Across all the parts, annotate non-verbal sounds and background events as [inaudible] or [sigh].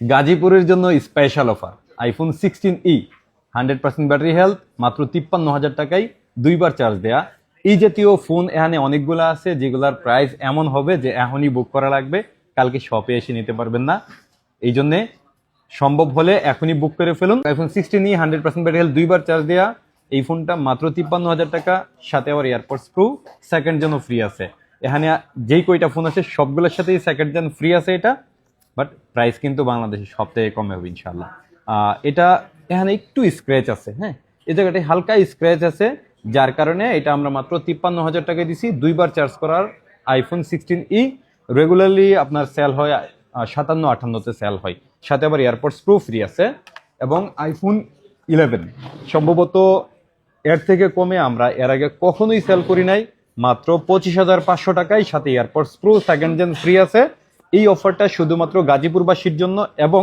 গাজীপুরের জন্য special offer iPhone sixteen E hundred percent battery health মাত্র তিপ্পান্ন হাজার টাকায় দুইবার চার্জ দেয়া। এই জাতীয় ফোন এখানে অনেকগুলো আছে, যেগুলোর প্রাইস এমন হবে যে এখনই বুক করা লাগবে। কালকে শপে এসে নিতে পারবেন না। এই জন্যে সম্ভব হলে এখনই বুক করে ফেলুন। IPhone sixteen E hundred percent battery health দুইবার চার্জ দেয়া। এই ফোনটা মাত্র তিপ্পান্ন হাজার টাকা। সাথে আবার এয়ারপোর্টস প্রো সেকেন্ড জন্য ফ্রি আছে। এখানে যেই কয়টা ফোন আছে, সবগুলোর সাথেই সেকেন্ড জেন ফ্রি আছে এটা। বাট প্রাইস কিন্তু বাংলাদেশে সব থেকে কমে হবে ইনশাল্লাহ এটা এখানে একটু স্ক্র্যাচ আছে হ্যাঁ? এই জায়গাটায় হালকা স্ক্র্যাচ আছে, যার কারণে এটা আমরা মাত্র তিপ্পান্ন হাজার টাকায় দিছি। দুইবার চার্জ করার আইফোন সিক্সটিন ই রেগুলারলি আপনার সেল হয় সাতান্ন, আটান্নতে সেল হয়। সাথে আবার এয়ারপোর্টস প্রো ফ্রি আছে এবং আইফোন ইলেভেন সম্ভবত এর থেকে কমে আমরা এর আগে কখনোই সেল করি নাই, মাত্র পঁচিশ হাজার পাঁচশো টাকায় সাথে AirPods Pro second gen free আছে। এই অফারটা শুধুমাত্র গাজীপুরবাসীর জন্য এবং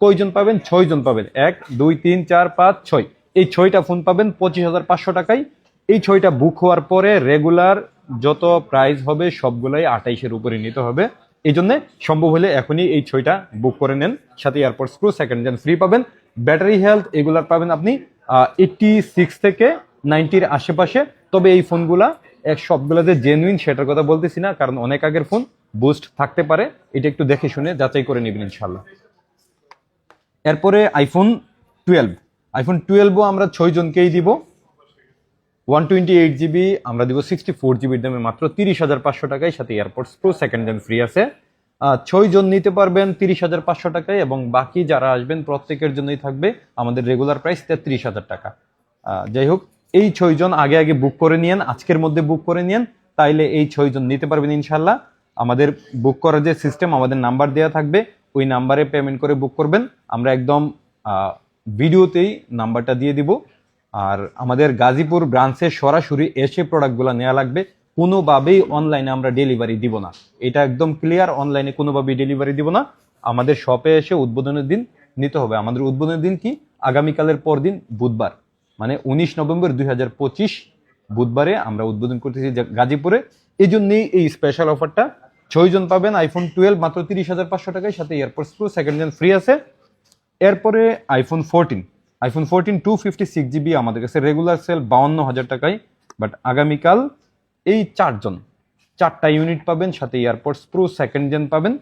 কয়জন পাবেন? ছয়জন পাবেন। এক, দুই, তিন, চার, পাঁচ, ছয়। এই ছয়টা ফোন পাবেন পঁচিশ হাজার পাঁচশো টাকায়। এই ছয়টা বুক হওয়ার পরে রেগুলার যত প্রাইস হবে সবগুলাই আঠাইশের উপরে নিতে হবে। এই জন্য সম্ভব হলে এখনই এই ছয়টা বুক করে নেন। সাথে AirPod Pro second gen free পাবেন। ব্যাটারি হেলথ এগুলার পাবেন আপনি এইটটি সিক্স থেকে নাইনটির আশেপাশে। তবে এই ফোনগুলা এক সবগুলো যে জেনুইন সেটার কথা বলতেছি না, কারণ অনেক আগের ফোন। বুস্ট থাকতে পারে, এটা একটু দেখে শুনে যাচাই করে নেবেন ইনশাল্লাহ এরপরে আইফোন টুয়েলভ আইফোন টুয়েলভও আমরা ছয় জনকেই দিব। ওয়ান টোয়েন্টি এইট জিবি আমরা দিব সিক্সটি ফোর জিবির দামে মাত্র তিরিশ হাজার পাঁচশো টাকায়, সাথে AirPods Pro second hand free আছে। ছয় জন নিতে পারবেন তিরিশ হাজার পাঁচশো টাকায় এবং বাকি যারা আসবেন প্রত্যেকের জন্যই থাকবে আমাদের রেগুলার প্রাইস তেত্রিশ হাজার টাকা। যাই হোক, এই ছয়জন আগে আগে বুক করে নিয়েন, আজকের মধ্যে বুক করে নিয়েন, তাইলে এই ছয়জন নিতে পারবেন ইনশাল্লাহ আমাদের বুক করার যে সিস্টেম আমাদের নাম্বার দেওয়া থাকবে, ওই নাম্বারে পেমেন্ট করে বুক করবেন। আমরা একদম ভিডিওতেই নাম্বারটা দিয়ে দিব। আর আমাদের গাজীপুর ব্রাঞ্চে সরাসরি এসে প্রোডাক্টগুলো নেওয়া লাগবে। কোনোভাবেই অনলাইনে আমরা ডেলিভারি দিব না। এটা একদম ক্লিয়ার অনলাইনে কোনোভাবেই ডেলিভারি দিব না। আমাদের শপে এসে উদ্বোধনের দিন নিতে হবে। আমাদের উদ্বোধনের দিন কি? আগামীকালের পর দিন বুধবার। মানে উনিশ নভেম্বর দুই হাজার পঁচিশ বুধবারে আমরা উদ্বোধন করতেছি গাজীপুরে। এই জন্যই এই স্পেশাল অফারটা ছয়জন পাবেন আইফোন টুয়েলভ মাত্র তিরিশ হাজার পাঁচশো টাকায়। সাথে AirPods Pro second gen free আছে। এরপরে iPhone fourteen iPhone fourteen two fifty six GB আমাদের কাছে রেগুলার সেল বাউন্ন হাজার টাকায়। বাট আগামীকাল এই চারজন, চারটা ইউনিট পাবেন, সাথে এয়ারপোর্টস প্রো সেকেন্ড জেন পাবেন,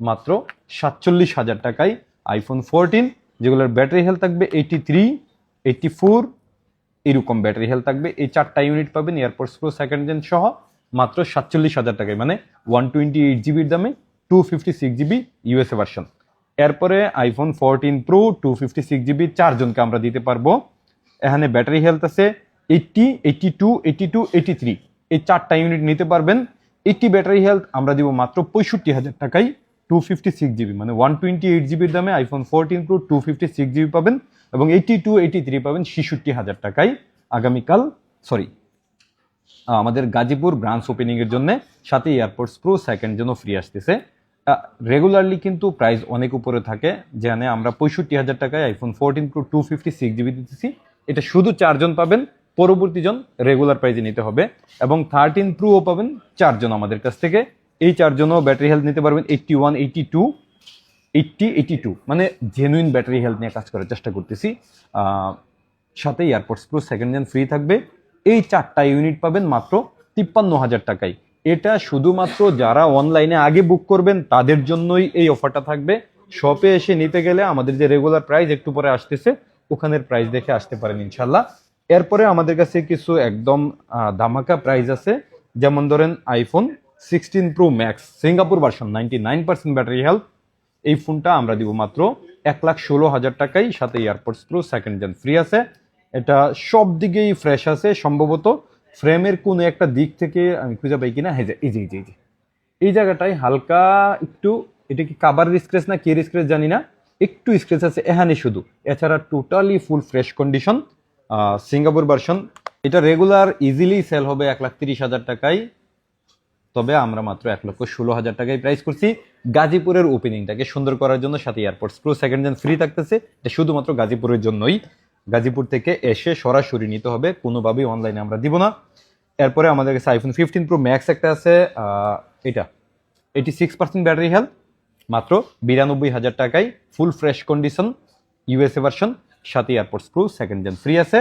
মাত্র সাতচল্লিশ হাজার টাকায়। আইফোন ফোরটিন যেগুলোর ব্যাটারি হেলথ থাকবে এইটি থ্রি এইটি ফোর এরকম ব্যাটারি হেলথ থাকবে। এই চারটা ইউনিট পাবেন এয়ারপোর্টস প্রো সেকেন্ড জেন সহ। মাত্র সাতচল্লিশ হাজার টাকায় মানে ওয়ান টোয়েন্টি এইট জিবির দামে two fifty six GB USA version এরপরে iPhone fourteen Pro two fifty six GB চারজনকে আমরা দিতে পারব। এখানে ব্যাটারি হেলথ আছে eighty eighty two eighty two eighty three এই চারটা ইউনিট নিতে পারবেন। এইটটি ব্যাটারি হেলথ আমরা দিব মাত্র পঁয়ষট্টি হাজার টাকায় টু ফিফটি সিক্স জিবি মানে ওয়ান টোয়েন্টি এইট জিবির দামে iPhone fourteen Pro two fifty six GB পাবেন এবং এইটটি টু এইটটি থ্রি পাবেন ছেষট্টি হাজার টাকায়। আগামীকাল সরি আমাদের গাজীপুর ব্রাঞ্চ ওপেনিং এর জন্য সাথে এয়ারপোর্টস প্রো সেকেন্ড জন্য ফ্রি আসতেছে। রেগুলারলি কিন্তু প্রাইস অনেক উপরে থাকে, যেখানে আমরা পঁয়ষট্টি হাজার টাকায় iPhone fourteen Pro two fifty six GB দিতেছি। এটা শুধু চারজন পাবেন, পরবর্তী জন রেগুলার প্রাইজে নিতে হবে। এবং থার্টিন প্রোও পাবেন চারজন আমাদের কাছ থেকে। এই চারজনও ব্যাটারি হেলথ নিতে পারবেন eighty one eighty two eighty eighty two মানে জেনুইন ব্যাটারি হেলথ নিয়ে কাজ করার চেষ্টা করতেছি। সাথে AirPods Pro second gen free থাকবে। এই চারটা ইউনিট পাবেন মাত্র তিপ্পান্ন হাজার টাকায়। এটা শুধুমাত্র যারা অনলাইনে আগে বুক করবেন, তাদের জন্যই এই অফারটা থাকবে। শপে এসে নিতে গেলে আমাদের যে রেগুলার প্রাইস একটু পরে আসতেছে, ওখানের প্রাইস দেখে আসতে পারেন ইনশাল্লাহ এরপরে আমাদের কাছে কিছু একদম ধামাকা প্রাইস আছে। যেমন ধরেন iPhone sixteen Pro Max Singapore version ninety nine percent battery health এই ফোনটা আমরা দিব মাত্র এক লাখ ষোলো হাজার টাকায়, সাথে AirPods Pro second gen free আছে। এটা সব দিকেই ফ্রেশ আছে। সম্ভবত ফ্রেমের কোনো একটা দিক থেকে আমি খুঁজে পাই কিনা। হ্যাঁ এই যে এই যে, এই জায়গাটায় হালকা একটু, এটা কি কাবার স্ক্রেচ না কে স্ক্রেচ জানি না। একটু স্ক্রেচ আছে, এখানে শুধু। এছাড়া totally full fresh condition Singapore version এটা রেগুলার ইজিলি সেল হবে এক লাখ তিরিশ হাজার টাকায়। তবে আমরা মাত্র এক লক্ষ ষোলো হাজার টাকায় প্রাইস করছি। গাজীপুরের ওপেনিংটাকে সুন্দর করার জন্য সাথে AirPods Pro second gen free থাকতেছে। এটা শুধুমাত্র গাজীপুরের জন্যই। গাজীপুর থেকে এসে সরাসরি নিতে হবে। কোনোভাবেই অনলাইনে আমরা দিব না। এরপরে আমাদের কাছে আইফোন ফিফটিন প্রো ম্যাক্স একটা আছে এটা। Eighty six percent battery health মাত্র বিরানব্বই হাজার টাকায় full fresh condition USA version সাথে AirPods Pro second gen free আছে।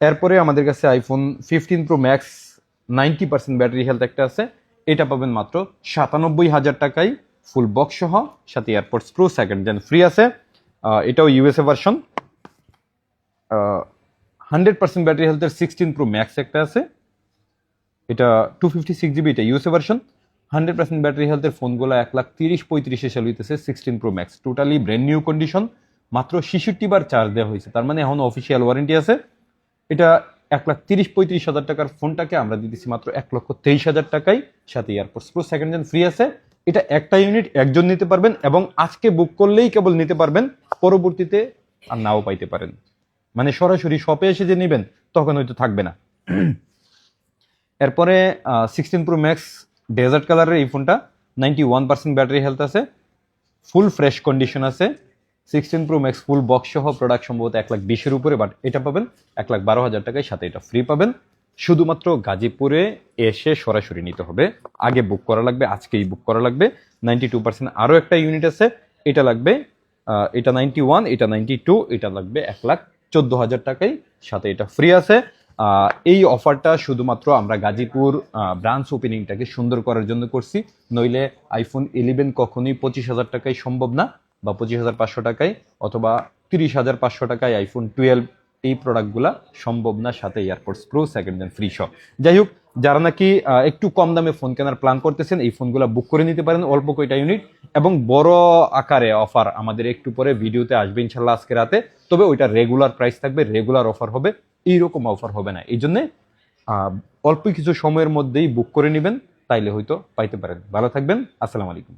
এরপরে আমাদের কাছে iPhone fifteen Pro Max ninety percent battery health একটা আছে। এটা পাবেন মাত্র সাতানব্বই হাজার টাকায় ফুল বক্স সহ, সাথে AirPods Pro second gen free আছে। এটাও USA version hundred percent battery হেলথের সিক্সটিন প্রো ম্যাক্স একটা আছে। এটা টু ফিফটি সিক্স জিবি এটা USA version hundred percent battery হেলথের ফোনগুলো এক লাখ তিরিশ পঁয়ত্রিশে সেল হইতেছে sixteen Pro Max totally brand new condition মাত্র ছেষট্টি বার চার্জ দেওয়া হয়েছে। তার মানে এখন অফিসিয়াল ওয়ারেন্টি আছে। এটা এক লাখ তিরিশ পঁয়ত্রিশ হাজার টাকার ফোনটাকে আমরা দিতেছি মাত্র এক লক্ষ তেইশ হাজার টাকায়। সাথে AirPods Pro second gen free আছে। এটা একটা ইউনিট একজন নিতে পারবেন এবং আজকে বুক করলেই কেবল নিতে পারবেন। পরবর্তীতে আর নাও পাইতে পারেন। মানে সরাসরি শপে এসে যে নেবেন, তখন হয়তো থাকবে না। [clears throat] এরপরে সিক্সটিন প্রো ম্যাক্স ডেজার্ট কালারের এই ফোনটা ninety one percent battery health আছে ফুল ফ্রেশ কন্ডিশন আছে। Sixteen Pro Max full box সহ প্রোডাক্ট সম্ভবত এক লাখ বিশের উপরে বাট এটা পাবেন এক লাখ বারো হাজার টাকায়, সাথে এটা ফ্রি পাবেন। শুধুমাত্র গাজীপুরে এসে সরাসরি নিতে হবে। আগে বুক করা লাগবে, আজকেই বুক করা লাগবে। নাইনটি টু পার্সেন্ট আরও একটা ইউনিট আছে, এটা লাগবে এটা নাইনটি ওয়ান এটা নাইনটি টু এটা লাগবে এক লাখ চোদ্দ হাজার টাকাই সাথে এটা ফ্রি আছে। এই অফারটা শুধুমাত্র আমরা গাজীপুর ব্রাঞ্চ ওপেনিংটাকে সুন্দর করার জন্য করছি। নইলে আইফোন ইলেভেন কখনোই পঁচিশ হাজার টাকায় সম্ভব না বা পঁচিশ হাজার পাঁচশো টাকায় অথবা তিরিশ হাজার পাঁচশো টাকায় আইফোন টুয়েলভ এই প্রোডাক্টগুলা সম্ভব না, সাথে AirPods Pro second hand free shop যাই হোক যারা নাকি একটু কম দামে ফোন কেনার প্ল্যান করতেছেন, এই ফোনগুলো বুক করে নিতে পারেন অল্প কয়টা ইউনিট এবং বড় আকারে অফার আমাদের একটু পরে ভিডিওতে আসবে ইনশাল্লাহ আজকে রাতে। তবে ওইটা রেগুলার প্রাইস থাকবে রেগুলার অফার হবে, এইরকম অফার হবে না। এই জন্যে অল্প কিছু সময়ের মধ্যেই বুক করে নেবেন, তাইলে হয়তো পাইতে পারেন। ভালো থাকবেন, আসসালামু আলাইকুম।